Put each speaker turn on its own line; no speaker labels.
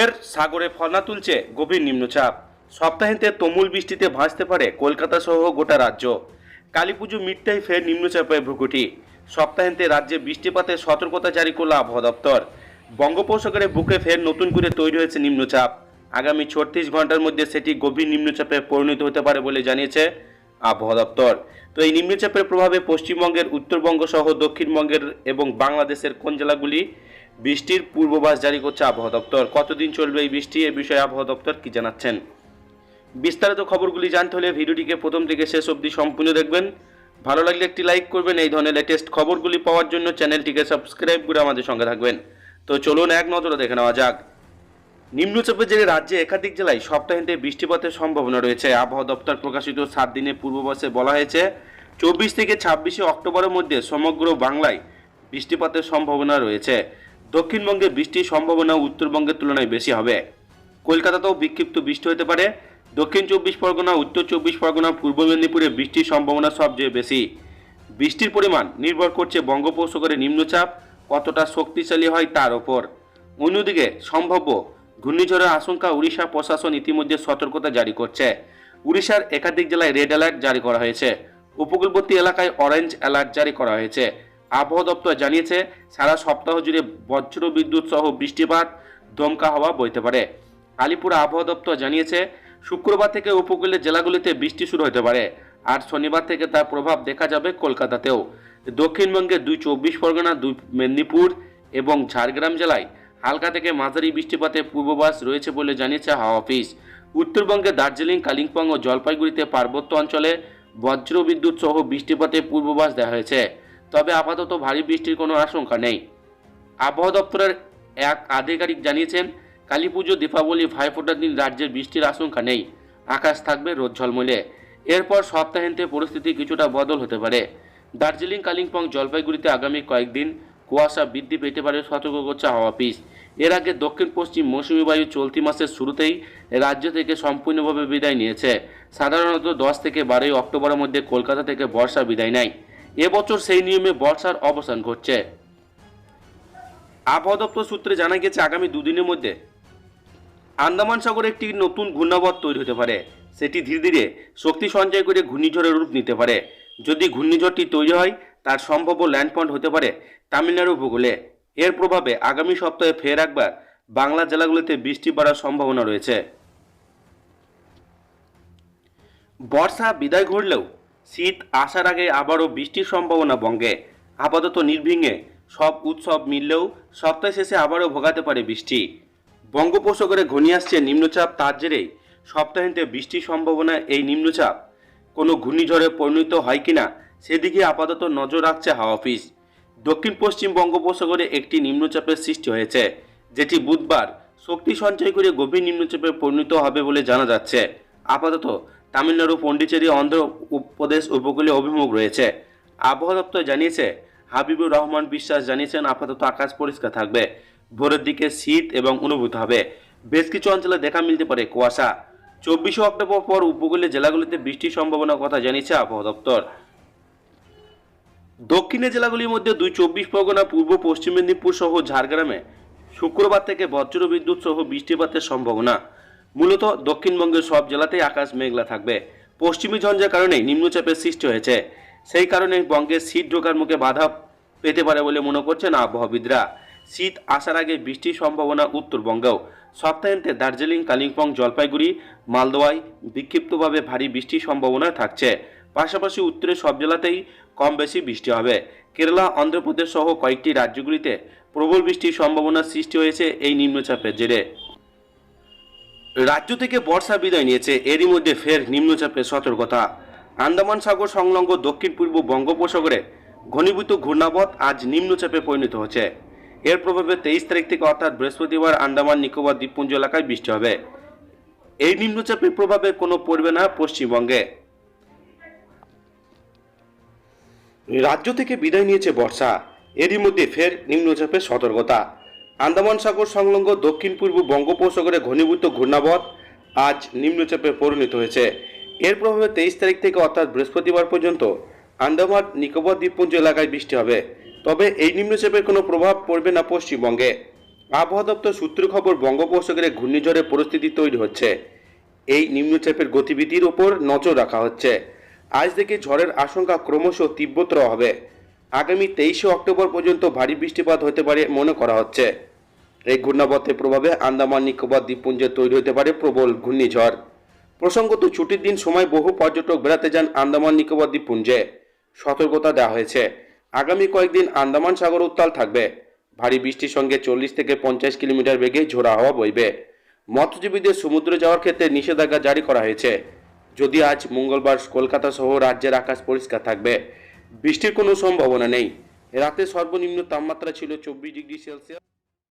ফের সাগরে ফনা তুলছে গভীর নিম্নচাপ। সপ্তাহান্তে তুমুল বৃষ্টিতে ভাসতে পারে কলকাতা সহ গোটা রাজ্য। কালীপুজো মিটটাই ফের নিম্নচাপের ভ্রুকুটি। সপ্তাহান্তে রাজ্যে বৃষ্টিপাতের সতর্কতা জারি করল আবহাওয়া দপ্তর। বঙ্গোপসাগরে বুকে ফের নতুন করে তৈরি হয়েছে নিম্নচাপ। আগামী ছত্রিশ ঘণ্টার মধ্যে সেটি গভীর নিম্নচাপে পরিণত হতে পারে বলে জানিয়েছে আবহাওয়া দপ্তর। তো এই নিম্নচাপের প্রভাবে পশ্চিমবঙ্গের উত্তরবঙ্গ সহ দক্ষিণবঙ্গের এবং বাংলাদেশের কোন জেলাগুলি বৃষ্টির পূর্বাভাস জারি করছে আবহাওয়া দপ্তর। কতদিন চলবে এই বৃষ্টি? এ বিষয়ে আবহাওয়া দপ্তর কি জানাচ্ছেন? বিস্তারিত খবরগুলি জানতে হলে ভিডিওটিকে প্রথম থেকে শেষ অবধি সম্পূর্ণ দেখবেন। ভালো লাগলে একটি লাইক করবেন, এই ধরনের লেটেস্ট খবরগুলি পাওয়ার জন্য চ্যানেলটিকে সাবস্ক্রাইব করে আমাদের সঙ্গে থাকবেন। তো চলুন, এক নজরে দেখে নেওয়া যাক। নিম্নচাপের জেরে রাজ্যে একাধিক জেলায় সপ্তাহান্তে বৃষ্টিপাতের সম্ভাবনা রয়েছে। আবহাওয়া দপ্তর প্রকাশিত সাত দিনের পূর্বাভাসে বলা হয়েছে, চব্বিশ থেকে ছাব্বিশে অক্টোবরের মধ্যে সমগ্র বাংলায় বৃষ্টিপাতের সম্ভাবনা রয়েছে। দক্ষিণবঙ্গে বৃষ্টির সম্ভাবনা উত্তরবঙ্গের তুলনায় বেশি হবে। কলকাতাতেও বিক্ষিপ্ত বৃষ্টি হতে পারে। দক্ষিণ চব্বিশ পরগনা, উত্তর চব্বিশ পরগনা, পূর্ব মেদিনীপুরে বৃষ্টির সম্ভাবনা সবচেয়ে বেশি। বৃষ্টির পরিমাণ নির্ভর করছে বঙ্গোপসাগরে নিম্নচাপ, কতটা শক্তিশালী হয় তার ওপর। অন্যদিকে সম্ভাব্য ঘূর্ণিঝড়ের আশঙ্কা উড়িষ্যা প্রশাসন ইতিমধ্যে সতর্কতা জারি করছে। উড়িষ্যার একাধিক জেলায় রেড অ্যালার্ট জারি করা হয়েছে। উপকূলবর্তী এলাকায় অরেঞ্জ অ্যালার্ট জারি করা হয়েছে। আবহাওয়া দপ্তর জানিয়েছে, সারা সপ্তাহ জুড়ে বজ্র বিদ্যুৎ সহ বৃষ্টিপাত দমকা হওয়া বইতে পারে। আলিপুর আবহাওয়া দপ্তর জানিয়েছে, শুক্রবার থেকে উপকূলের জেলাগুলিতে বৃষ্টি শুরু হতে পারে, আর শনিবার থেকে তার প্রভাব দেখা যাবে কলকাতাতেও। দক্ষিণবঙ্গে দুই চব্বিশ পরগনা, দুই মেদিনীপুর এবং ঝাড়গ্রাম জেলায় হালকা থেকে মাঝারি বৃষ্টিপাতের পূর্বাভাস রয়েছে বলে জানিয়েছে হাওয়া অফিস। উত্তরবঙ্গে দার্জিলিং, কালিম্পং ও জলপাইগুড়িতে পার্বত্য অঞ্চলে বজ্র বিদ্যুৎ সহ বৃষ্টিপাতের পূর্বাভাস দেওয়া হয়েছে। তবে আপাতত ভারী বৃষ্টির কোনো আশঙ্কা নেই। আবহাওয়া দপ্তরের এক আধিকারিক জানিয়েছেন, কালী পুজো, দীপাবলি, ভাইফোঁটার দিন রাজ্যের বৃষ্টির আশঙ্কা নেই। আকাশ থাকবে রোদ ঝলমলে। এরপর সপ্তাহান্তে পরিস্থিতি কিছুটা বদল হতে পারে। দার্জিলিং, কালিম্পং, জলপাইগুড়িতে আগামী কয়েকদিন কুয়াশা বৃদ্ধি পেতে পারে সতর্ক করছে হাওয়া পিস এর আগে দক্ষিণ পশ্চিম মৌসুমী বায়ু চলতি মাসের শুরুতেই রাজ্য থেকে সম্পূর্ণভাবে বিদায় নিয়েছে। সাধারণত দশ থেকে বারোই অক্টোবরের মধ্যে কলকাতা থেকে বর্ষা বিদায় নেয়। এবছর সেই নিয়মে বর্ষার অবসান ঘটছে। আবহাওয়া দপ্তর সূত্রে জানা গেছে, আগামী দুদিনের মধ্যে আন্দামান সাগরে একটি নতুন ঘূর্ণাবর্ত তৈরি হতে পারে। সেটি ধীরে ধীরে শক্তি সঞ্চয় করে ঘূর্ণিঝড়ের রূপ নিতে পারে। যদি ঘূর্ণিঝড়টি তৈরি হয়, তার সম্ভাব্য ল্যান্ডপয়েন্ট হতে পারে তামিলনাড়ু উপকূলে এর প্রভাবে আগামী সপ্তাহে ফের একবার বাংলা জেলাগুলিতে বৃষ্টি পড়ার সম্ভাবনা রয়েছে। বর্ষা বিদায় ঘটলেও শীত আসার আগে আবারও বৃষ্টির সম্ভাবনা বঙ্গে আপাতত নির্বিঘ্নে সব উৎসব মিললেও সপ্তাহ শেষে আবারও ভোগাতে পারে বৃষ্টি। বঙ্গোপসাগরে ঘনিয়ে আসছে নিম্নচাপ, তার জেরেই সপ্তাহান্তে বৃষ্টির সম্ভাবনা এই নিম্নচাপ। কোনো ঘূর্ণিঝড়ে পরিণত হয় কিনা, সেদিকে আপাতত নজর রাখছে হাওয়া অফিস। দক্ষিণ পশ্চিম বঙ্গোপসাগরে একটি নিম্নচাপের সৃষ্টি হয়েছে, যেটি বুধবার শক্তি সঞ্চয় করে গভীর নিম্নচাপে পরিণত হবে বলে জানা যাচ্ছে। আপাতত তামিলনাড়ু পন্ডিচেরি অন্ধ্র প্রদেশ উপকূলে অভিমুখ রয়েছে। আবহাওয়া দপ্তর জানিয়েছে, হাবিবুর রহমান বিশ্বাস জানিয়েছেন আপাতত আকাশ পরিষ্কার থাকবে। ভোরের দিকে শীত এবং অনুভূত হবে। বেশ কিছু অঞ্চলে দেখা মিলতে পারে কুয়াশা। চব্বিশে অক্টোবর পর উপকূলীয় জেলাগুলিতে বৃষ্টির সম্ভাবনার কথা জানিয়েছে আবহাওয়া দপ্তর। দক্ষিণের জেলাগুলির মধ্যে দুই চব্বিশ পরগনা, পূর্ব, পশ্চিম মেদিনীপুর সহ ঝাড়গ্রামে শুক্রবার থেকে বজ্র বিদ্যুৎ সহ বৃষ্টিপাতের সম্ভাবনা। মূলত দক্ষিণবঙ্গের সব জেলাতেই আকাশ মেঘলা থাকবে। পশ্চিমী ঝঞ্ঝার কারণে নিম্নচাপের সৃষ্টি হয়েছে। সেই কারণে বঙ্গে শীত ঢোকার মুখে বাধা পেতে পারে বলে মনে করছেন আবহাওয়াবিদরা। শীত আসার আগে বৃষ্টির সম্ভাবনা উত্তরবঙ্গেও। সপ্তাহান্তে দার্জিলিং, কালিম্পং, জলপাইগুড়ি, মালদোয়ায় বিক্ষিপ্তভাবে ভারী বৃষ্টির সম্ভাবনা থাকছে। পাশাপাশি উত্তরের সব জেলাতেই কম বেশি বৃষ্টি হবে। কেরালা, অন্ধ্রপ্রদেশ সহ কয়েকটি রাজ্যগুলিতে প্রবল বৃষ্টির সম্ভাবনা সৃষ্টি হয়েছে এই নিম্নচাপের জেরে। রাজ্য থেকে বর্ষা বিদায় নিয়েছে। এরই মধ্যে ফের নিম্নচাপের সতর্কতা। আন্দামান সাগর সংলগ্ন দক্ষিণ পূর্ব বঙ্গোপসাগরে ঘনীভূত ঘূর্ণাবত আজ নিম্নচাপে পরিণত হচ্ছে। এর প্রভাবে তেইশ তারিখ থেকে অর্থাৎ বৃহস্পতিবার আন্দামান, নিকোবর, দ্বীপপুঞ্জ এলাকায় বৃষ্টি হবে। এই নিম্নচাপের প্রভাবে কোনো পড়বে না পশ্চিমবঙ্গে। রাজ্য থেকে বিদায় নিয়েছে বর্ষা। এরই মধ্যে ফের নিম্নচাপের সতর্কতা। আন্দামান সাগর সংলগ্ন দক্ষিণ পূর্ব বঙ্গোপসাগরে ঘনীভূত ঘূর্ণাবত আজ নিম্নচাপে পরিণত হয়েছে। এর প্রভাবে তেইশ তারিখ থেকে অর্থাৎ বৃহস্পতিবার পর্যন্ত আন্দামান নিকোবর দ্বীপপুঞ্জ এলাকায় বৃষ্টি হবে। তবে এই নিম্নচাপের কোনো প্রভাব পড়বে না পশ্চিমবঙ্গে। আবহাওয়া দপ্তর সূত্র খবর বঙ্গোপসাগরে ঘূর্ণিঝড়ের পরিস্থিতি তৈরি হচ্ছে। এই নিম্নচাপের গতিবিধির ওপর নজর রাখা হচ্ছে। আজ থেকে ঝড়ের আশঙ্কা ক্রমশ তীব্রতর হবে। আগামী তেইশে অক্টোবর পর্যন্ত ভারী বৃষ্টিপাত হতে পারে মনে করা হচ্ছে। এই ঘূর্ণাবর্তের প্রভাবে আন্দামান, নিকোবর দ্বীপপুঞ্জে তৈরি হতে পারে প্রবল ঘূর্ণিঝড়। প্রসঙ্গত, ছুটির দিন সময় বহু পর্যটক বেড়াতে যান আন্দামান, নিকোবর দ্বীপপুঞ্জে। সতর্কতা দেওয়া হয়েছে। আগামী কয়েকদিন আন্দামান সাগর উত্তাল থাকবে। ভারী বৃষ্টির সঙ্গে চল্লিশ থেকে পঞ্চাশ কিলোমিটার বেগে ঝোড়া হাওয়া বইবে। মৎস্যজীবীদের সমুদ্রে যাওয়ার ক্ষেত্রে নিষেধাজ্ঞা জারি করা হয়েছে। যদি আজ মঙ্গলবার কলকাতা সহ রাজ্যের আকাশ পরিষ্কার থাকবে, বৃষ্টির কোনো সম্ভাবনা নেই। রাতে সর্বনিম্ন তাপমাত্রা ছিল চব্বিশ ডিগ্রি সেলসিয়াস।